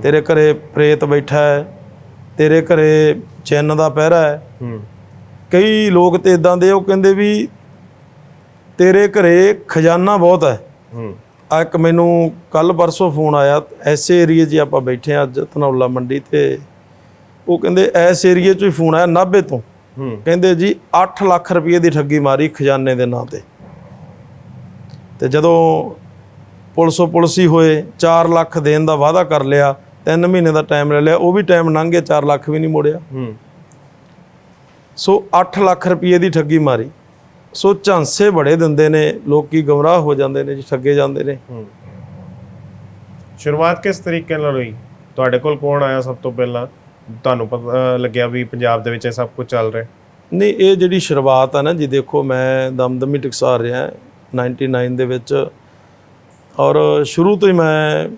ਤੇਰੇ ਘਰੇ ਪ੍ਰੇਤ ਬੈਠਾ ਹੈ ਤੇਰੇ ਘਰੇ ਚਿੰਨ ਦਾ ਪਹਿਰਾ ਹੈ। ਕਈ ਲੋਕ ਤੇ ਇਦਾਂ ਦੇ ਉਹ ਕਹਿੰਦੇ ਵੀ ਤੇਰੇ ਘਰੇ ਖਜ਼ਾਨਾ ਬਹੁਤ ਹੈ। ਹੂੰ। ਆ ਇੱਕ ਮੈਨੂੰ ਕੱਲ ਪਰਸੋਂ ਫੋਨ ਆਇਆ ਐਸੇ ਏਰੀਏ 'ਚ ਆਪਾਂ ਬੈਠੇ ਆ ਅੱਜ ਧਨੌਲਾ ਮੰਡੀ ਤੇ। ਉਹ ਕਹਿੰਦੇ ਐਸ ਏਰੀਏ 'ਚੋਂ ਹੀ ਫੋਨ ਆਇਆ ਨਾਭੇ ਤੋਂ। ਹੂੰ। ਕਹਿੰਦੇ ਜੀ 8 ਲੱਖ ਰੁਪਏ ਦੀ ਠੱਗੀ ਮਾਰੀ ਖਜ਼ਾਨੇ ਦੇ ਨਾਂ ਤੇ। ਤੇ ਜਦੋਂ ਪੁਲਿਸੋਂ ਪੁਲਿਸੀ ਹੋਏ 4 ਲੱਖ ਦੇਣ ਦਾ ਵਾਅਦਾ ਕਰ ਲਿਆ 3 ਮਹੀਨੇ ਦਾ ਟਾਈਮ ਲੈ ਲਿਆ ਉਹ ਵੀ ਟਾਈਮ ਲੰਘ ਗਿਆ 4 ਲੱਖ ਵੀ ਨਹੀਂ ਮੋੜਿਆ। ਹੂੰ। ਸੋ 8 ਲੱਖ ਰੁਪਏ ਦੀ ਠੱਗੀ ਮਾਰੀ। ਸੋ ਝਾਂਸੇ ਬੜੇ ਦਿੰਦੇ ਨੇ ਲੋਕੀ ਗਮਰਾਹ ਹੋ ਜਾਂਦੇ ਨੇ ਜੀ ਠੱਗੇ ਜਾਂਦੇ ਨੇ। ਹੂੰ। ਸ਼ੁਰੂਆਤ ਕਿਸ ਤਰੀਕੇ ਨਾਲ ਹੋਈ? ਤੁਹਾਡੇ ਕੋਲ ਕੌਣ ਆਇਆ ਸਭ ਤੋਂ ਪਹਿਲਾਂ? ਤੁਹਾਨੂੰ ਪਤਾ ਲੱਗਿਆ ਵੀ ਪੰਜਾਬ ਦੇ ਵਿੱਚ ਇਹ ਸਭ ਕੁਝ ਚੱਲ ਰਿਹਾ। ਨਹੀਂ ਇਹ ਜਿਹੜੀ ਸ਼ੁਰੂਆਤ ਆ ਨਾ ਜੀ ਦੇਖੋ ਮੈਂ ਦਮਦਮੀ ਟਕਸਾਰ ਰਿਹਾ 99 ਦੇ ਵਿੱਚ। ਔਰ ਸ਼ੁਰੂ ਤੋਂ ਹੀ ਮੈਂ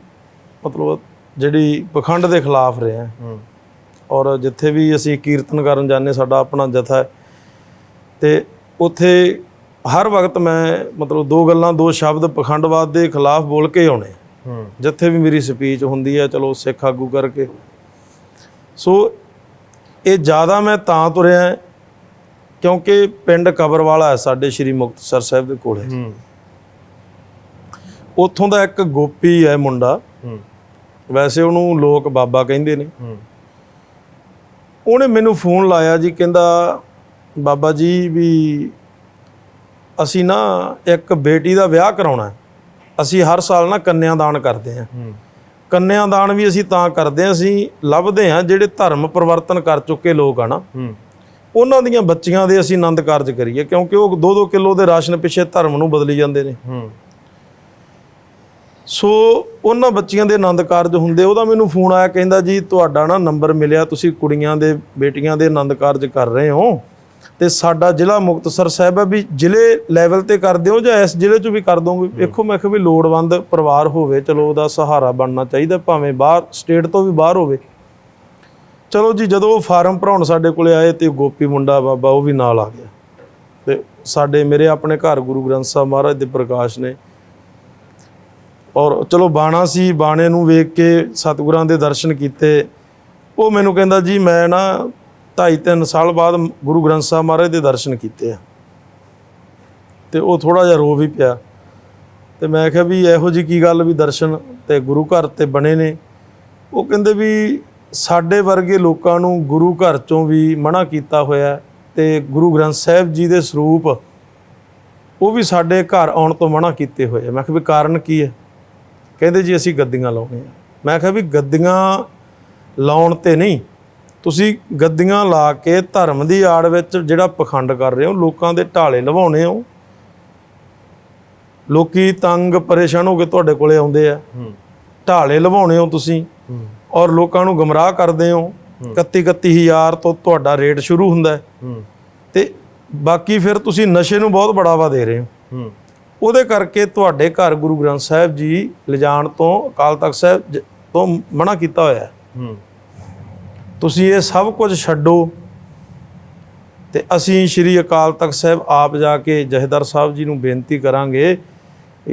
ਮਤਲਬ ਜਿਹੜੀ ਪਖੰਡ ਦੇ ਖਿਲਾਫ ਰਿਹਾ ਹੂੰ। ਔਰ ਜਿੱਥੇ ਵੀ ਅਸੀਂ ਕੀਰਤਨ ਕਰਨ ਜਾਂਦੇ ਸਾਡਾ ਆਪਣਾ ਜਥਾ ਹੈ। ਤੇ ਉੱਥੇ ਹਰ ਵਕਤ ਮੈਂ ਮਤਲਬ ਦੋ ਗੱਲਾਂ ਦੋ ਸ਼ਬਦ ਪਖੰਡਵਾਦ ਦੇ ਖਿਲਾਫ ਬੋਲ ਕੇ ਆਉਣੇ ਜਿੱਥੇ ਵੀ ਮੇਰੀ ਸਪੀਚ ਹੁੰਦੀ ਹੈ ਚਲੋ ਸਿੱਖ ਆਗੂ ਕਰਕੇ। ਸੋ ਇਹ ਜ਼ਿਆਦਾ ਮੈਂ ਤਾਂ ਤੁਰਿਆ ਕਿਉਂਕਿ ਪਿੰਡ ਕਬਰਵਾਲਾ ਹੈ ਸਾਡੇ ਸ਼੍ਰੀ ਮੁਕਤਸਰ ਸਾਹਿਬ ਦੇ ਕੋਲੇ ਉੱਥੋਂ ਦਾ ਇੱਕ ਗੋਪੀ ਹੈ ਮੁੰਡਾ। ਵੈਸੇ ਉਹਨੂੰ ਲੋਕ ਬਾਬਾ ਕਹਿੰਦੇ ਨੇ। ਹੂੰ ਉਹਨੇ ਮੈਨੂੰ ਫੋਨ ਲਾਇਆ ਜੀ ਕਹਿੰਦਾ ਬਾਬਾ ਜੀ ਵੀ ਅਸੀਂ ਨਾ ਇੱਕ ਬੇਟੀ ਦਾ ਵਿਆਹ ਕਰਾਉਣਾ। ਅਸੀਂ ਹਰ ਸਾਲ ਨਾ ਕੰਨਿਆਦਾਨ ਕਰਦੇ ਹਾਂ। ਹੂੰ। ਕੰਨਿਆਦਾਨ ਵੀ ਅਸੀਂ ਤਾਂ ਕਰਦੇ ਹਾਂ ਅਸੀਂ ਲੱਭਦੇ ਹਾਂ ਜਿਹੜੇ ਧਰਮ ਪਰਿਵਰਤਨ ਕਰ ਚੁੱਕੇ ਲੋਕ ਆ ਨਾ। ਹੂੰ। ਉਹਨਾਂ ਦੀਆਂ ਬੱਚੀਆਂ ਦੇ ਅਸੀਂ ਆਨੰਦ ਕਾਰਜ ਕਰੀਏ ਕਿਉਂਕਿ ਉਹ 2-2 ਕਿਲੋ ਦੇ ਰਾਸ਼ਨ ਪਿੱਛੇ ਧਰਮ ਨੂੰ ਬਦਲੀ ਜਾਂਦੇ ਨੇ। ਹੂੰ। ਸੋ ਉਹਨਾਂ ਬੱਚੀਆਂ ਦੇ ਆਨੰਦ ਕਾਰਜ ਹੁੰਦੇ ਉਹਦਾ ਮੈਨੂੰ ਫੋਨ ਆਇਆ ਕਹਿੰਦਾ ਜੀ ਤੁਹਾਡਾ ਨਾ ਨੰਬਰ ਮਿਲਿਆ ਤੁਸੀਂ ਕੁੜੀਆਂ ਦੇ ਬੇਟੀਆਂ ਦੇ ਆਨੰਦ ਕਾਰਜ ਕਰ ਰਹੇ ਹੋ। ਤੇ ਸਾਡਾ ਜ਼ਿਲ੍ਹਾ ਮੁਕਤਸਰ ਸਾਹਿਬ ਹੈ ਵੀ ਜ਼ਿਲ੍ਹੇ ਲੈਵਲ ਤੇ ਕਰਦੇ ਹੋ ਜਾਂ ਇਸ ਜ਼ਿਲ੍ਹੇ 'ਚ ਵੀ ਕਰ ਦੋਗੇ? ਵੇਖੋ ਮੈਂ ਕਿਹਾ ਵੀ ਲੋੜਵੰਦ ਪਰਿਵਾਰ ਹੋਵੇ ਚਲੋ ਉਹਦਾ ਸਹਾਰਾ ਬਣਨਾ ਚਾਹੀਦਾ ਭਾਵੇਂ ਬਾਹਰ ਸਟੇਟ ਤੋਂ ਵੀ ਬਾਹਰ ਹੋਵੇ। ਚਲੋ ਜੀ ਜਦੋਂ ਉਹ ਫਾਰਮ ਭਰਾਉਣ ਸਾਡੇ ਕੋਲੇ ਆਏ ਤੇ ਗੋਪੀ ਮੁੰਡਾ ਬਾਬਾ ਉਹ ਵੀ ਨਾਲ ਆ ਗਿਆ। ਤੇ ਸਾਡੇ ਮੇਰੇ ਆਪਣੇ ਘਰ ਗੁਰੂ ਗ੍ਰੰਥ ਸਾਹਿਬ ਮਹਾਰਾਜ ਦੇ ਪ੍ਰਕਾਸ਼ ਨੇ ਔਰ ਚਲੋ ਬਾਣਾ ਸੀ, ਬਾਣੇ ਨੂੰ ਵੇਖ ਕੇ ਸਤਿਗੁਰਾਂ ਦੇ ਦਰਸ਼ਨ ਕੀਤੇ। ਉਹ ਮੈਨੂੰ ਕਹਿੰਦਾ, ਜੀ, ਮੈਂ ਨਾ ਢਾਈ ਤਿੰਨ ਸਾਲ ਬਾਅਦ ਗੁਰੂ ਗ੍ਰੰਥ ਸਾਹਿਬ ਮਹਾਰਾਜ ਦੇ ਦਰਸ਼ਨ ਕੀਤੇ ਆ। ਤੇ ਉਹ ਥੋੜਾ ਜਿਹਾ ਰੋ ਵੀ ਪਿਆ। ਤੇ ਮੈਂ ਕਿਹਾ ਵੀ ਇਹੋ ਜੀ ਕੀ ਗੱਲ ਵੀ ਦਰਸ਼ਨ ਤੇ ਗੁਰੂ ਘਰ ਤੇ ਬਣੇ ਨੇ? ਉਹ ਕਹਿੰਦੇ ਵੀ ਸਾਡੇ ਵਰਗੇ ਲੋਕਾਂ ਨੂੰ ਗੁਰੂ ਘਰ ਚੋਂ ਵੀ ਮਨਾ ਕੀਤਾ ਹੋਇਆ ਹੈ ਤੇ ਗੁਰੂ ਗ੍ਰੰਥ ਸਾਹਿਬ ਜੀ ਦੇ ਸਰੂਪ ਉਹ ਵੀ ਸਾਡੇ ਘਰ ਆਉਣ ਤੋਂ ਮਨਾ ਕੀਤੇ ਹੋਏ ਮੈਂ ਕਿਹਾ ਵੀ ਕਾਰਨ ਕੀ ਹੈ? ਕਹਿੰਦੇ ਜੀ ਅਸੀਂ ਗੱਦੀਆਂ ਲਾਉਣੇ ਆ ਮੈਂ ਕਿਹਾ ਵੀ ਗੱਦੀਆਂ ਲਾਉਣ ਤੇ ਨਹੀਂ ਤੁਸੀਂ ਗੱਦੀਆਂ ਲਾ ਕੇ ਧਰਮ ਦੀ ਆੜ ਵਿੱਚ ਜਿਹੜਾ ਪਖੰਡ ਕਰ ਰਹੇ ਹੋ ਲੋਕਾਂ ਦੇ ਢਾਲੇ ਲਵਾਉਣੇ ਹੋ। ਲੋਕੀ ਤੰਗ ਪਰੇਸ਼ਾਨ ਹੋ ਕੇ ਤੁਹਾਡੇ ਕੋਲੇ ਆਉਂਦੇ ਆ। ਢਾਲੇ ਲਵਾਉਣੇ ਹੋ ਤੁਸੀਂ ਔਰ ਲੋਕਾਂ ਨੂੰ ਗਮਰਾਹ ਕਰਦੇ ਹੋ। 31 31000 ਤੋਂ ਤੁਹਾਡਾ ਰੇਟ ਸ਼ੁਰੂ ਹੁੰਦਾ ਹੈ। ਤੇ ਬਾਕੀ ਫਿਰ ਤੁਸੀਂ ਨਸ਼ੇ ਨੂੰ ਬਹੁਤ ਬੜਾਵਾ ਦੇ ਰਹੇ ਹੂੰ। ਉਹਦੇ ਕਰਕੇ ਤੁਹਾਡੇ ਘਰ ਗੁਰੂ ਗ੍ਰੰਥ ਸਾਹਿਬ ਜੀ ਲਿਜਾਣ ਤੋਂ ਅਕਾਲ ਤਖਤ ਸਾਹਿਬ ਤੋਂ ਮਨਾ ਕੀਤਾ ਹੋਇਆ ਹੈ। ਤੁਸੀਂ ਇਹ ਸਭ ਕੁਝ ਛੱਡੋ ਤੇ ਅਸੀਂ ਸ੍ਰੀ ਅਕਾਲ ਤਖਤ ਸਾਹਿਬ ਆਪ ਜਾ ਕੇ ਜਹੇਦਾਰ ਸਾਹਿਬ ਜੀ ਨੂੰ ਬੇਨਤੀ ਕਰਾਂਗੇ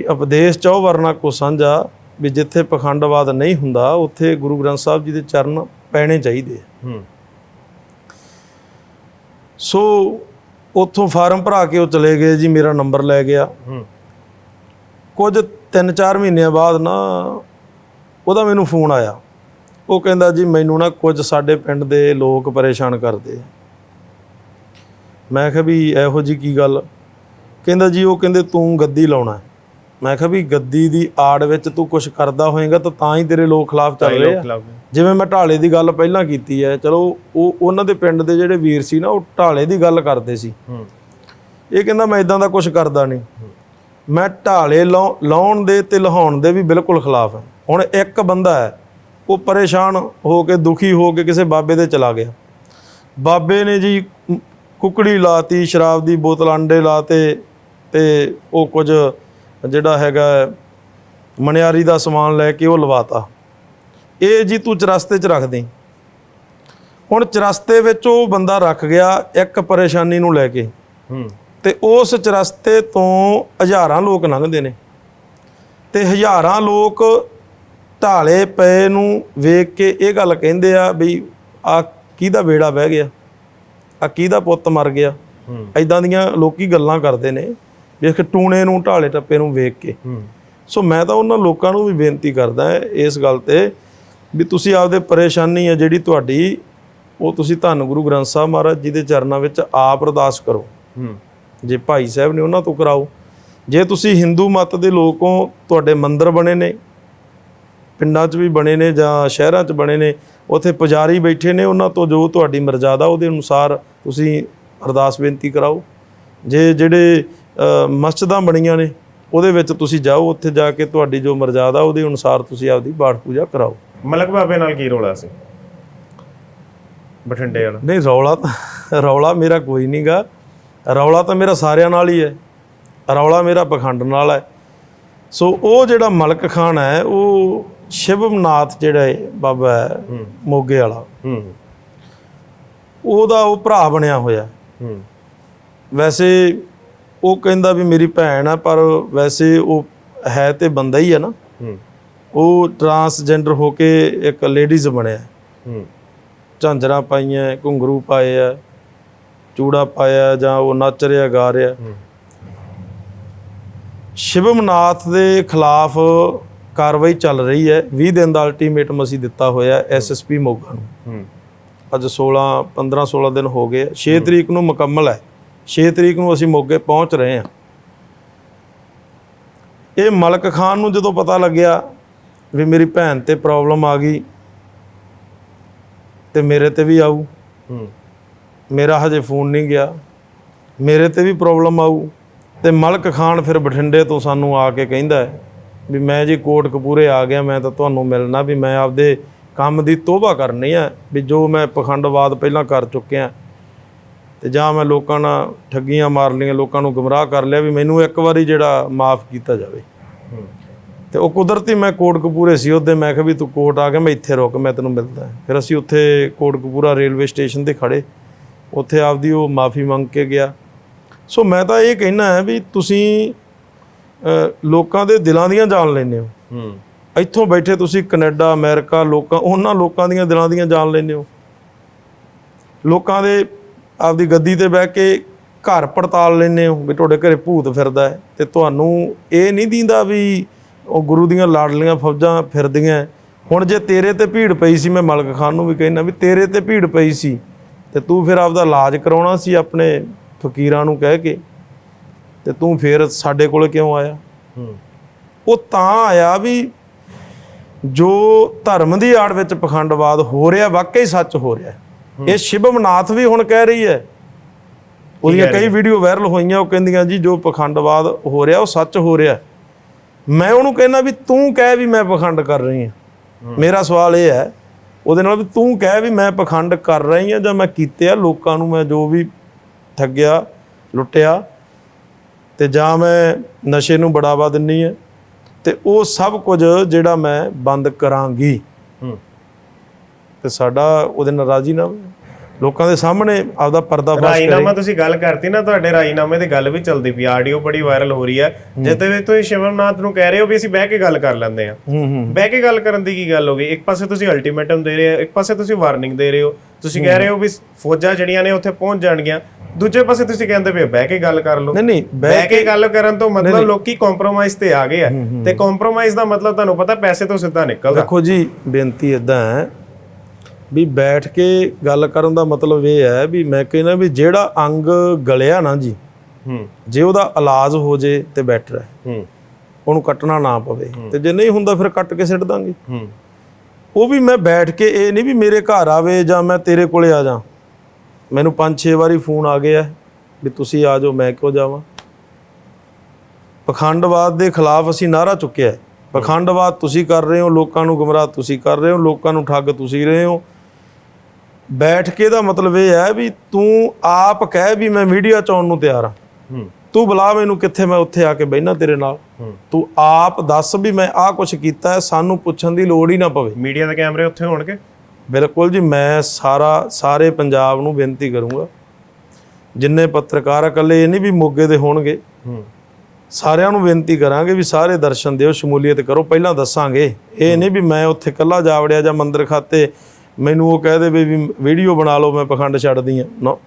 ਉਪਦੇਸ਼ ਚੌ ਵਰਨਾ ਕੋ ਸਾਂਝਾ ਵੀ ਜਿੱਥੇ ਪਖੰਡਵਾਦ ਨਹੀਂ ਹੁੰਦਾ ਉੱਥੇ ਗੁਰੂ ਗ੍ਰੰਥ ਸਾਹਿਬ ਜੀ ਦੇ ਚਰਨ ਪੈਣੇ ਚਾਹੀਦੇ। ਹੂੰ। ਸੋ ਉੱਥੋਂ ਫਾਰਮ ਭਰਾ ਕੇ ਉਹ ਚਲੇ ਗਏ ਜੀ ਮੇਰਾ ਨੰਬਰ ਲੈ ਗਿਆ ਕੁਝ 3-4 ਮਹੀਨਿਆਂ ਬਾਅਦ ਨਾ ਉਹਦਾ ਮੈਨੂੰ ਫੋਨ ਆਇਆ ਉਹ ਕਹਿੰਦਾ ਜੀ ਮੈਨੂੰ ਨਾ ਕੁਝ ਸਾਡੇ ਪਿੰਡ ਦੇ ਲੋਕ ਪਰੇਸ਼ਾਨ ਕਰਦੇ। ਮੈਂ ਕਿਹਾ ਵੀ ਇਹੋ ਜੀ ਕੀ ਗੱਲ ਕਹਿੰਦਾ ਜੀ ਉਹ ਕਹਿੰਦੇ ਤੂੰ ਗੱਦੀ ਲਾਉਣਾ। ਮੈਂ ਕਿਹਾ ਵੀ ਗੱਦੀ ਦੀ ਆੜ ਵਿੱਚ ਤੂੰ ਕੁਝ ਕਰਦਾ ਹੋਏਗਾ ਤਾਂ ਤਾਂ ਹੀ ਤੇਰੇ ਲੋਕ ਖਿਲਾਫ ਚੱਲ ਰਹੇ ਆ। ਜਿਵੇਂ ਮੈਂ ਢਾਲੇ ਦੀ ਗੱਲ ਪਹਿਲਾਂ ਕੀਤੀ ਹੈ ਚਲੋ ਉਹ ਉਹਨਾਂ ਦੇ ਪਿੰਡ ਦੇ ਜਿਹੜੇ ਵੀਰ ਸੀ ਨਾ ਉਹ ਢਾਲੇ ਦੀ ਗੱਲ ਕਰਦੇ ਸੀ। ਹੂੰ। ਇਹ ਕਹਿੰਦਾ ਮੈਂ ਇਦਾਂ ਦਾ ਕੁਝ ਕਰਦਾ ਨਹੀਂ। ਮੈਂ ਢਾਲੇ ਲਾਉ- ਲਾਉਣ ਦੇ ਤੇ ਲਹਾਉਣ ਦੇ ਵੀ ਬਿਲਕੁਲ ਖਿਲਾਫ ਹਾਂ। ਹੁਣ ਇੱਕ ਬੰਦਾ ਹੈ ਉਹ ਪਰੇਸ਼ਾਨ ਹੋ ਕੇ ਦੁਖੀ ਹੋ ਕੇ ਕਿਸੇ ਬਾਬੇ ਦੇ ਚਲਾ ਗਿਆ। ਬਾਬੇ ਨੇ ਜੀ ਕੁਕੜੀ ਲਾਤੀ ਸ਼ਰਾਬ ਦੀ ਬੋਤਲ ਅੰਡੇ ਲਾਤੇ ਤੇ ਉਹ ਕੁਝ ਜਿਹੜਾ ਹੈਗਾ ਮਨਿਆਰੀ ਦਾ ਸਮਾਨ ਲੈ ਕੇ ਉਹ ਲਵਾਤਾ। ਇਹ ਜੀ ਤੂੰ ਚਰਸਤੇ 'ਚ ਰੱਖ ਦੇ ਹੁਣ ਚਰਸਤੇ ਵਿੱਚ ਉਹ ਬੰਦਾ ਰੱਖ ਗਿਆ ਇੱਕ ਪਰੇਸ਼ਾਨੀ ਨੂੰ ਲੈ ਕੇ। ਹੂੰ। ਤੇ ਉਸ ਚਰਸਤੇ ਤੋਂ ਹਜ਼ਾਰਾਂ ਲੋਕ ਲੰਘਦੇ ਨੇ। ਤੇ ਹਜ਼ਾਰਾਂ ਲੋਕ ਢਾਲੇ ਪਏ ਨੂੰ ਵੇਖ ਕੇ ਇਹ ਗੱਲ ਕਹਿੰਦੇ ਆ ਵੀ ਆ ਕਿਹਦਾ ਬੇੜਾ ਬਹਿ ਗਿਆ? ਆ ਕਿਹਦਾ ਪੁੱਤ ਮਰ ਗਿਆ? ਹੂੰ। ਐਦਾਂ ਦੀਆਂ ਲੋਕੀ ਗੱਲਾਂ ਕਰਦੇ ਨੇ। ਵੇਖ ਟੂਣੇ ਨੂੰ ਢਾਲੇ ਟੱਪੇ ਨੂੰ ਵੇਖ ਕੇ। ਸੋ ਮੈਂ ਤਾਂ ਉਹਨਾਂ ਲੋਕਾਂ ਨੂੰ ਵੀ ਬੇਨਤੀ ਕਰਦਾ ਇਸ ਗੱਲ ਤੇ ਵੀ ਤੁਸੀਂ ਆਪਦੇ ਪਰੇਸ਼ਾਨੀ ਹੈ ਜਿਹੜੀ ਤੁਹਾਡੀ ਉਹ ਤੁਸੀਂ ਧੰਨ ਗੁਰੂ ਗ੍ਰੰਥ ਸਾਹਿਬ ਮਹਾਰਾਜ ਜੀ ਦੇ ਚਰਨਾਂ ਵਿੱਚ ਆਪ ਅਰਦਾਸ ਕਰੋ। ਜੇ ਭਾਈ ਸਾਹਿਬ ਨੇ ਉਹਨਾਂ ਤੋਂ ਕਰਾਓ। ਜੇ ਤੁਸੀਂ ਹਿੰਦੂ ਮਤ ਦੇ ਲੋਕ ਹੋ ਤੁਹਾਡੇ ਮੰਦਿਰ ਬਣੇ ਨੇ ਪਿੰਡਾਂ 'ਚ ਵੀ ਬਣੇ ਨੇ ਜਾਂ ਸ਼ਹਿਰਾਂ 'ਚ ਬਣੇ ਨੇ ਉੱਥੇ ਪੁਜਾਰੀ ਬੈਠੇ ਨੇ ਉਹਨਾਂ ਤੋਂ ਜੋ ਤੁਹਾਡੀ ਮਰਜ਼ਾਦਾ ਉਹਦੇ ਅਨੁਸਾਰ ਤੁਸੀਂ ਅਰਦਾਸ ਬੇਨਤੀ ਕਰਾਓ। ਜੇ ਜਿਹੜੇ ਮਸਜਿਦਾਂ ਬਣੀਆਂ ਨੇ ਉਹਦੇ ਵਿੱਚ ਤੁਸੀਂ ਜਾਓ ਉੱਥੇ ਜਾ ਕੇ ਤੁਹਾਡੀ ਜੋ ਮਰਜ਼ਾਦਾ ਉਹਦੇ ਅਨੁਸਾਰ ਤੁਸੀਂ ਆਪਦੀ ਬਾੜ ਪੂਜਾ ਕਰਾਓ। ਮਲਕ ਬਾਬੇ ਨਾਲ ਕੀ ਰੋਲਾ ਸੀ? ਬਠਿੰਡੇ ਵਾਲਾ। ਨਹੀਂ ਰੌਲਾ ਤਾਂ ਰੌਲਾ ਮੇਰਾ ਕੋਈ ਨਹੀਂਗਾ ਰੌਲਾ ਤਾਂ ਮੇਰਾ ਸਾਰਿਆਂ ਨਾਲ ਹੀ ਹੈ। ਰੌਲਾ ਮੇਰਾ ਪਖੰਡ ਨਾਲ ਹੈ। ਸੋ ਉਹ ਜਿਹੜਾ ਮਲਕ ਖਾਨ ਹੈ ਉਹ ਸ਼ਿਵਮਨਾਥ ਜਿਹੜਾ ਹੈ ਬਾਬਾ ਹੈ। ਮੋਗੇ ਵਾਲਾ। ਹੂੰ। ਉਹਦਾ ਉਹ ਭਰਾ ਬਣਿਆ ਹੋਇਆ। ਹੂੰ। ਵੈਸੇ ਉਹ ਕਹਿੰਦਾ ਵੀ ਮੇਰੀ ਭੈਣ ਆ ਪਰ ਵੈਸੇ ਉਹ ਹੈ ਤੇ ਬੰਦਾ ਹੀ ਹੈ ਨਾ। ਉਹ ਟਰਾਂਸਜੈਂਡਰ ਹੋ ਕੇ ਇੱਕ ਲੇਡੀਜ਼ ਬਣਿਆ। ਹੂੰ। ਝਾਂਜਰਾਂ ਪਾਈਆਂ ਘੁੰਗਰੂ ਪਾਏ ਆ ਚੂੜਾ ਪਾਇਆ ਜਾਂ ਉਹ ਨੱਚ ਰਿਹਾ ਗਾ ਰਿਹਾ। ਸ਼ਿਵਮਨਾਥ ਦੇ ਖਿਲਾਫ ਕਾਰਵਾਈ ਚੱਲ ਰਹੀ ਹੈ। 20 ਦਿਨ ਦਾ ਅਲਟੀਮੇਟਮ ਅਸੀਂ ਦਿੱਤਾ ਹੋਇਆ ਐਸਐਸਪੀ ਮੋਗਾ ਨੂੰ। ਅੱਜ 16 15 16 ਦਿਨ ਹੋ ਗਏ 6 ਤਰੀਕ ਨੂੰ ਮੁਕੰਮਲ ਹੈ। 6 ਤਰੀਕ ਨੂੰ ਅਸੀਂ ਮੋਗੇ ਪਹੁੰਚ ਰਹੇ ਹਾਂ। ਇਹ ਮਲਕ ਖਾਨ ਨੂੰ ਜਦੋਂ ਪਤਾ ਲੱਗਿਆ ਵੀ ਮੇਰੀ ਭੈਣ ਤੇ ਪ੍ਰੋਬਲਮ ਆ ਗਈ ਤੇ ਮੇਰੇ ਤੇ ਵੀ ਆਊ। ਹੂੰ। ਮੇਰਾ ਹਜੇ ਫੋਨ ਨਹੀਂ ਗਿਆ। ਮੇਰੇ ਤੇ ਵੀ ਪ੍ਰੋਬਲਮ ਆਊ ਤੇ ਮਲਕ ਖਾਨ ਫਿਰ ਬਠਿੰਡੇ ਤੋਂ ਸਾਨੂੰ ਆ ਕੇ ਕਹਿੰਦਾ ਵੀ ਮੈਂ ਜੀ ਕੋਟ ਕਪੂਰੇ ਆ ਗਿਆ ਮੈਂ ਤਾਂ ਤੁਹਾਨੂੰ ਮਿਲਣਾ ਵੀ ਮੈਂ ਆਪਦੇ ਕੰਮ ਦੀ ਤੋਬਾ ਕਰਨੀ ਹੈ ਵੀ ਜੋ ਮੈਂ ਪਖੰਡਵਾਦ ਪਹਿਲਾਂ ਕਰ ਚੁੱਕਿਆ। ਤੇ ਜਾਂ ਮੈਂ ਲੋਕਾਂ ਨਾਲ ਠੱਗੀਆਂ ਮਾਰ ਲਈਆਂ ਲੋਕਾਂ ਨੂੰ ਗੁੰਮਰਾਹ ਕਰ ਲਿਆ ਵੀ ਮੈਨੂੰ ਇੱਕ ਵਾਰੀ ਜਿਹੜਾ ਮਾਫ ਕੀਤਾ ਜਾਵੇ। ਤੇ ਉਹ ਕੁਦਰਤੀ ਮੈਂ ਕੋਟ ਕਪੂਰੇ ਸੀ ਉਹਦੇ ਮੈਂ ਕਿਹਾ ਵੀ ਤੂੰ ਕੋਟ ਆ ਗਿਆ ਮੈਂ ਇੱਥੇ ਰੁਕ ਮੈਂ ਤੈਨੂੰ ਮਿਲਦਾ। ਫਿਰ ਅਸੀਂ ਉੱਥੇ ਕੋਟ ਕਪੂਰਾ ਰੇਲਵੇ ਸਟੇਸ਼ਨ ਤੇ ਖੜੇ ਉੱਥੇ ਆਪਦੀ ਉਹ ਮਾਫੀ ਮੰਗ ਕੇ ਗਿਆ। ਸੋ ਮੈਂ ਤਾਂ ਇਹ ਕਹਿਣਾ ਹੈ ਵੀ ਤੁਸੀਂ ਲੋਕਾਂ ਦੇ ਦਿਲਾਂ ਦੀਆਂ ਜਾਣ ਲੈਂਦੇ ਹੋ। ਹੂੰ। ਇੱਥੋਂ ਬੈਠੇ ਤੁਸੀਂ ਕੈਨੇਡਾ ਅਮਰੀਕਾ ਲੋਕਾਂ ਉਹਨਾਂ ਲੋਕਾਂ ਦੀਆਂ ਦਿਲਾਂ ਦੀਆਂ ਜਾਣ ਲੈਂਦੇ ਹੋ। ਲੋਕਾਂ ਦੇ ਆਪਦੀ ਗੱਦੀ ਤੇ ਬਹਿ ਕੇ ਘਰ ਪੜਤਾਲ ਲੈਂਦੇ ਹੋ ਵੀ ਤੁਹਾਡੇ ਘਰੇ ਭੂਤ ਫਿਰਦਾ ਹੈ ਤੇ ਤੁਹਾਨੂੰ ਇਹ ਨਹੀਂ ਦੀਂਦਾ ਵੀ ਉਹ ਗੁਰੂ ਦੀਆਂ ਲਾਡਲੀਆਂ ਫੌਜਾਂ ਫਿਰਦੀਆਂ ਹੁਣ ਜੇ ਤੇਰੇ ਤੇ ਭੀੜ ਪਈ ਸੀ ਮੈਂ ਮਲਕ ਖਾਨ ਨੂੰ ਵੀ ਕਹਿਣਾ ਵੀ ਤੇਰੇ ਤੇ ਭੀੜ ਪਈ ਸੀ ਤੇ ਤੂੰ ਫਿਰ ਆਪਦਾ ਇਲਾਜ ਕਰਾਉਣਾ ਸੀ ਆਪਣੇ ਫਕੀਰਾਂ ਨੂੰ ਕਹਿ ਕੇ ਤੇ ਤੂੰ ਫਿਰ ਸਾਡੇ ਕੋਲ ਕਿਉਂ ਆਇਆ? ਉਹ ਤਾਂ ਆਇਆ ਵੀ ਜੋ ਧਰਮ ਦੀ ਆੜ ਵਿੱਚ ਪਖੰਡਵਾਦ ਹੋ ਰਿਹਾ ਵਾਕਈ ਸੱਚ ਹੋ ਰਿਹਾ ਇਹ ਸ਼ਿਵਮਨਾਥ ਵੀ ਹੁਣ ਕਹਿ ਰਹੀ ਹੈ। ਉਹਦੀਆਂ ਕਈ ਵੀਡੀਓ ਵਾਇਰਲ ਹੋਈਆਂ ਉਹ ਕਹਿੰਦੀਆਂ ਜੀ ਜੋ ਪਖੰਡਵਾਦ ਹੋ ਰਿਹਾ ਉਹ ਸੱਚ ਹੋ ਰਿਹਾ। ਮੈਂ ਉਹਨੂੰ ਕਹਿੰਦਾ ਵੀ ਤੂੰ ਕਹਿ ਵੀ ਮੈਂ ਪਖੰਡ ਕਰ ਰਹੀ ਹਾਂ। ਮੇਰਾ ਸਵਾਲ ਇਹ ਹੈ ਉਹਦੇ ਨਾਲ ਵੀ ਤੂੰ ਕਹਿ ਵੀ ਮੈਂ ਪਖੰਡ ਕਰ ਰਹੀ ਹਾਂ ਜਾਂ ਮੈਂ ਕੀਤੇ ਆ ਲੋਕਾਂ ਨੂੰ ਮੈਂ ਜੋ ਵੀ ਠੱਗਿਆ ਲੁੱਟਿਆ ਤੇ ਜਾਂ ਮੈਂ ਨਸ਼ੇ ਨੂੰ ਬੜਾਵਾ ਦਿੰਨੀ ਹੈ ਤੇ ਉਹ ਸਭ ਕੁਝ ਜਿਹੜਾ ਮੈਂ ਬੰਦ ਕਰਾਂਗੀ। ਤੇ ਸਾਡਾ ਉਹਦੇ ਨਾਲ ਰਾਜੀ ਨਾ ਲੋਕਾਂ ਦੇ ਸਾਹਮਣੇ ਆਪਦਾ ਪਰਦਾ ਫਾਸ਼ ਰਾਜੀਨਾਮਾ ਤੁਸੀਂ ਗੱਲ ਕਰਤੀ ਨਾ ਤੁਹਾਡੇ ਰਾਜੀਨਾਮੇ ਦੀ ਗੱਲ ਵੀ ਚੱਲਦੀ ਪਈ ਆਡੀਓ ਬੜੀ ਵਾਇਰਲ ਹੋ ਰਹੀ ਹੈ। ਜਿੱਤੇ ਵੀ ਤੁਸੀਂ ਸ਼ਿਵਮਨਾਥ ਨੂੰ ਕਹਿ ਰਹੇ ਹੋ ਵੀ ਅਸੀਂ ਬਹਿ ਕੇ ਗੱਲ ਕਰ ਲੈਂਦੇ ਆ। ਬਹਿ ਕੇ ਗੱਲ ਕਰਨ ਦੀ ਕੀ ਗੱਲ ਹੋ ਗਈ? ਇੱਕ ਪਾਸੇ ਤੁਸੀਂ ਅਲਟੀਮੇਟਮ ਦੇ ਰਹੇ ਹੋ ਇੱਕ ਪਾਸੇ ਤੁਸੀਂ ਵਾਰਨਿੰਗ ਦੇ ਰਹੇ ਹੋ। ਤੁਸੀਂ ਕਹਿ ਰਹੇ ਹੋ ਵੀ ਫੌਜਾਂ ਜਿਹੜੀਆਂ ਨੇ ਉੱਥੇ ਪਹੁੰਚ ਜਾਣਗੀਆਂ। ਦੂਜੇ ਪਾਸੇ ਤੁਸੀਂ ਕਹਿੰਦੇ ਵੀ ਬਹਿ ਕੇ ਗੱਲ ਕਰ ਲਓ। ਨਹੀਂ ਨਹੀਂ ਬਹਿ ਕੇ ਗੱਲ ਕਰਨ ਤੋਂ ਮਤਲਬ ਲੋਕੀ ਕੰਪਰੋਮਾਈਜ਼ ਤੇ ਆ ਗਏ ਆ। ਤੇ ਕੰਪਰੋਮਾਈਜ਼ ਦਾ ਮਤਲਬ ਤੁਹਾਨੂੰ ਪਤਾ ਪੈਸੇ ਤੋਂ ਸਿੱਧਾ ਨਿਕਲਦਾ। ਦੇਖੋ ਜੀ ਬੇਨਤੀ ਇਦਾਂ ਹੈ ਵੀ ਬੈਠ ਕੇ ਗੱਲ ਕਰਨ ਦਾ ਮਤਲਬ ਇਹ ਹੈ ਵੀ ਮੈਂ ਕਹਿੰਦਾ ਵੀ ਜਿਹੜਾ ਅੰਗ ਗਲਿਆ ਨਾ ਜੀ ਹੂੰ। ਜੇ ਉਹਦਾ ਇਲਾਜ ਹੋ ਜੇ ਤੇ ਬੈਟਰ ਹੈ। ਹੂੰ। ਉਹਨੂੰ ਕੱਟਣਾ ਨਾ ਪਵੇ। ਤੇ ਜੇ ਨਹੀਂ ਹੁੰਦਾ ਫਿਰ ਕੱਟ ਕੇ ਸਿੱਟ ਦਾਂਗੇ। ਹੂੰ। ਉਹ ਵੀ ਮੈਂ ਬੈਠ ਕੇ ਇਹ ਨਹੀਂ ਵੀ ਮੇਰੇ ਘਰ ਆਵੇ ਜਾਂ ਮੈਂ ਤੇਰੇ ਕੋਲੇ ਆ ਜਾ। ਮੈਨੂੰ ਪੰਜ ਛੇ ਵਾਰੀ ਫੋਨ ਆ ਗਿਆ ਵੀ ਤੁਸੀਂ ਆ ਜਾਓ ਮੈਂ ਕਿਉਂ ਜਾਵਾਂ? ਪਖੰਡਵਾਦ ਦੇ ਖਿਲਾਫ ਅਸੀਂ ਨਾਰਾ ਚੁੱਕਿਆ। ਪਖੰਡਵਾਦ ਤੁਸੀਂ ਕਰ ਰਹੇ ਹੋ ਲੋਕਾਂ ਨੂੰ ਗੁੰਮਰਾਹ ਤੁਸੀਂ ਕਰ ਰਹੇ ਹੋ ਲੋਕਾਂ ਨੂੰ ਠੱਗ ਤੁਸੀਂ ਰਹੇ ਹੋ। ਬੈਠ ਕੇ ਦਾ ਮਤਲਬ ਇਹ ਹੈ ਵੀ ਤੂੰ ਆਪ ਕਹਿ ਵੀ ਮੈਂ ਮੀਡੀਆ ਚ ਆਉਣ ਨੂੰ ਤਿਆਰ ਹਾਂ। ਹੂੰ। ਤੂੰ ਬੁਲਾ ਮੈਨੂੰ ਕਿੱਥੇ ਮੈਂ ਉੱਥੇ ਆ ਕੇ ਬਹਿਣਾ ਤੇਰੇ ਨਾਲ। ਤੂੰ ਆਪ ਦੱਸ ਵੀ ਮੈਂ ਆਹ ਕੁਝ ਕੀਤਾ ਸਾਨੂੰ ਪੁੱਛਣ ਦੀ ਲੋੜ ਹੀ ਨਾ ਪਵੇ। ਮੀਡੀਆ ਦੇ ਕੈਮਰੇ ਉੱਥੇ ਹੋਣਗੇ? ਬਿਲਕੁਲ ਜੀ ਮੈਂ ਸਾਰਾ ਸਾਰੇ ਪੰਜਾਬ ਨੂੰ ਬੇਨਤੀ ਕਰੂੰਗਾ। ਜਿੰਨੇ ਪੱਤਰਕਾਰ ਆ, ਇਕੱਲੇ ਇਹ ਨਹੀਂ ਵੀ ਮੋਗੇ ਦੇ ਹੋਣਗੇ। ਸਾਰਿਆਂ ਨੂੰ ਬੇਨਤੀ ਕਰਾਂਗੇ ਵੀ ਸਾਰੇ ਦਰਸ਼ਨ ਦਿਓ ਸ਼ਮੂਲੀਅਤ ਕਰੋ ਪਹਿਲਾਂ ਦੱਸਾਂਗੇ। ਇਹ ਨਹੀਂ ਵੀ ਮੈਂ ਉੱਥੇ ਕੱਲਾ ਜਾ ਵੜਿਆ ਜਾਂ ਮੰਦਰ ਖਾਤੇ ਮੈਨੂੰ ਉਹ ਕਹਿ ਦੇਵੇ ਵੀ ਵੀਡੀਓ ਬਣਾ ਲਓ ਮੈਂ ਪਖੰਡ ਛੱਡਦੀ ਆ ਨੋ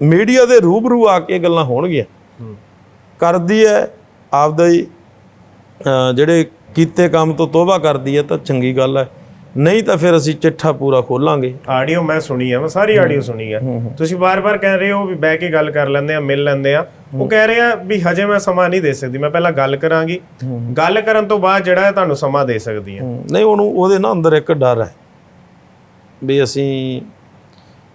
ਮੀਡੀਆ ਦੇ ਰੂਬਰੂ ਆ ਕੇ ਗੱਲਾਂ ਹੋਣਗੀਆਂ। ਕਰਦੀ ਹੈ ਆਪਦਾ ਹੀ ਜਿਹੜੇ ਕੀਤੇ ਕੰਮ ਤੋਂ ਤੋਬਾ ਕਰਦੀ ਹੈ ਤਾਂ ਚੰਗੀ ਗੱਲ ਹੈ। ਨਹੀਂ ਤਾਂ ਫਿਰ ਅਸੀਂ ਚਿੱਠਾ ਪੂਰਾ ਖੋਲਾਂਗੇ। ਆਡੀਓ ਮੈਂ ਸੁਣੀ ਆ ਮੈਂ ਸਾਰੀ ਆਡੀਓ ਸੁਣੀ ਆ। ਤੁਸੀਂ ਬਾਰ-ਬਾਰ ਕਹਿ ਰਹੇ ਹੋ ਵੀ ਬਹਿ ਕੇ ਗੱਲ ਕਰ ਲੈਂਦੇ ਆ ਮਿਲ ਲੈਂਦੇ ਆ। ਉਹ ਕਹਿ ਰਹੇ ਆ ਵੀ ਹਜੇ ਮੈਂ ਸਮਾਂ ਨਹੀਂ ਦੇ ਸਕਦੀ ਮੈਂ ਪਹਿਲਾਂ ਗੱਲ ਕਰਾਂਗੀ। ਗੱਲ ਕਰਨ ਤੋਂ ਬਾਅਦ ਜਿਹੜਾ ਤੁਹਾਨੂੰ ਸਮਾਂ ਦੇ ਸਕਦੀ ਆ। ਨਹੀਂ ਉਹਨੂੰ ਉਹਦੇ ਨਾ ਅੰਦਰ ਇੱਕ ਡਰ ਹੈ। ਵੀ ਅਸੀਂ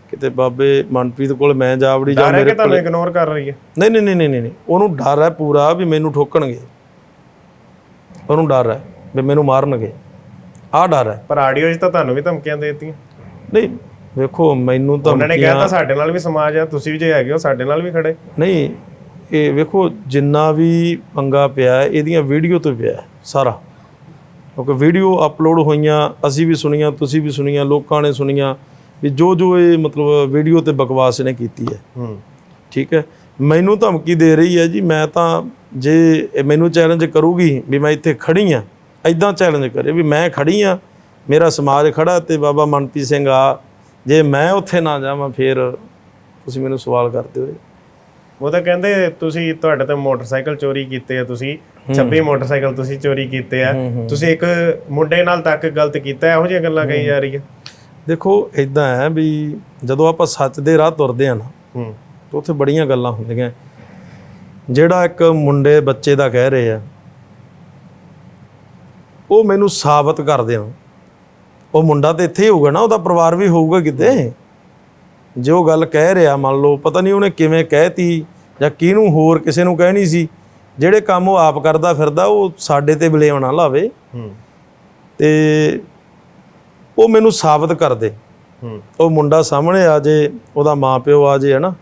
ਕਿਤੇ ਬਾਬੇ ਮਨਪ੍ਰੀਤ ਕੋਲ ਮੈਂ ਜਾ ਵੜੀ ਜਾਂ ਡਰ ਹੈ ਕਿ ਮੇਰੇ ਤੁਹਾਨੂੰ ਇਗਨੋਰ ਕਰ ਰਹੀ ਹੈ? ਨਹੀਂ ਨਹੀਂ ਨਹੀਂ ਨਹੀਂ ਨਹੀਂ। ਉਹਨੂੰ ਡਰ ਹੈ ਪੂਰਾ ਵੀ ਮੈਨੂੰ ਠੋਕਣਗੇ। ਉਹਨੂੰ ਡਰ ਹੈ ਵੀ ਮੈਨੂੰ ਮਾਰਨਗੇ। ਆਹ ਡਰ ਹੈ। ਪਰ ਆਡੀਓ 'ਚ ਤਾਂ ਤੁਹਾਨੂੰ ਵੀ ਧਮਕੀਆਂ ਦੇ ਦਿੱਤੀਆਂ। ਨਹੀਂ ਵੇਖੋ ਮੈਨੂੰ ਤਾਂ ਉਹਨਾਂ ਨੇ ਕਿਹਾ ਤਾਂ ਸਾਡੇ ਨਾਲ ਵੀ ਸਮਾਜ ਆ ਤੁਸੀਂ ਵੀ ਜੇ ਹੈਗੇ ਹੋ ਸਾਡੇ ਨਾਲ ਵੀ ਖੜੇ। ਨਹੀਂ ਇਹ ਵੇਖੋ ਜਿੰਨਾ ਵੀ ਪੰਗਾ ਪਿਆ ਹੈ, ਇਹਦੀਆਂ ਵੀਡੀਓ ਤੋਂ ਪਿਆ ਹੈ, ਸਾਰਾ। ਕਿਉਂਕਿ ਵੀਡੀਓ ਅਪਲੋਡ ਹੋਈਆਂ ਅਸੀਂ ਵੀ ਸੁਣੀਆਂ ਤੁਸੀਂ ਵੀ ਸੁਣੀਆਂ ਲੋਕਾਂ ਨੇ ਸੁਣੀਆਂ ਵੀ ਜੋ ਜੋ ਇਹ ਮਤਲਬ ਵੀਡੀਓ ਤੇ ਬਕਵਾਸ ਨੇ ਕੀਤੀ ਹੈ। ਹੂੰ। ਠੀਕ ਹੈ? ਮੈਨੂੰ ਧਮਕੀ ਦੇ ਰਹੀ ਹੈ ਜੀ ਮੈਂ ਤਾਂ ਜੇ ਇਹ ਮੈਨੂੰ ਚੈਲੰਜ ਕਰੂਗੀ ਵੀ ਮੈਂ ਇੱਥੇ ਖੜੀ ਆ ਐਦਾਂ ਚੈਲੰਜ ਕਰੇ ਵੀ ਮੈਂ ਖੜੀ ਆ ਮੇਰਾ ਸਮਾਜ ਖੜਾ ਤੇ ਬਾਬਾ ਮਨਪ੍ਰੀਤ ਸਿੰਘ ਆ ਜੇ ਮੈਂ ਉੱਥੇ ਨਾ ਜਾਵਾਂ ਫਿਰ ਤੁਸੀਂ ਮੈਨੂੰ ਸਵਾਲ ਕਰਦੇ ਹੋਏ। ਉਹ ਤਾਂ ਕਹਿੰਦੇ ਤੁਸੀਂ ਤੁਹਾਡੇ ਤੇ ਮੋਟਰਸਾਈਕਲ ਚੋਰੀ ਕੀਤੇ ਆ ਤੁਸੀਂ 26 ਮੋਟਰਸਾਈਕਲ ਤੁਸੀਂ ਚੋਰੀ ਕੀਤੇ ਆ। ਤੁਸੀਂ ਇੱਕ ਮੁੰਡੇ ਨਾਲ ਤੱਕ ਗਲਤ ਕੀਤਾ ਇਹੋ ਜਿਹੀਆਂ ਗੱਲਾਂ ਕਹੀ ਜਾ ਰਹੀਆਂ ਦੇਖੋ ਇਦਾਂ ਹੈ ਵੀ ਜਦੋਂ ਆਪਾਂ ਸੱਚ ਦੇ ਰਾਹ ਤੁਰਦੇ ਆ ਨਾ ਹੂੰ। ਤਾਂ ਉੱਥੇ ਬੜੀਆਂ ਗੱਲਾਂ ਹੁੰਦੀਆਂ। ਜਿਹੜਾ ਇੱਕ ਮੁੰਡੇ ਬੱਚੇ ਦਾ ਕਹਿ ਰਹੇ ਆ ਉਹ ਮੈਨੂੰ ਸਾਬਤ ਕਰ ਦੇਣ ਉਹ ਮੁੰਡਾ ਤੇ ਇੱਥੇ ਹੀ ਹੋਊਗਾ ਨਾ ਉਹਦਾ ਪਰਿਵਾਰ ਵੀ ਹੋਊਗਾ ਕਿਤੇ। ਜੇ ਉਹ ਗੱਲ ਕਹਿ ਰਿਹਾ ਮੰਨ ਲਓ ਪਤਾ ਨਹੀਂ ਉਹਨੇ ਕਿਵੇਂ ਕਹਿਤੀ ਜਾਂ ਕਿਹਨੂੰ ਹੋਰ ਕਿਸੇ ਨੂੰ ਕਹਿਣੀ ਸੀ। ਜਿਹੜੇ ਕੰਮ ਉਹ ਆਪ ਕਰਦਾ ਫਿਰਦਾ ਉਹ ਸਾਡੇ ਤੇ ਬਲੇਮ ਨਾ ਲਾਵੇ। ਹੂੰ। ਤੇ ਉਹ ਮੈਨੂੰ ਸਾਬਤ ਕਰ ਦੇ। ਹੂੰ। ਉਹ ਮੁੰਡਾ ਸਾਹਮਣੇ ਆ ਜੇ ਉਹਦਾ ਮਾਪਿਓ ਆ ਜੇ ਹਨਾ।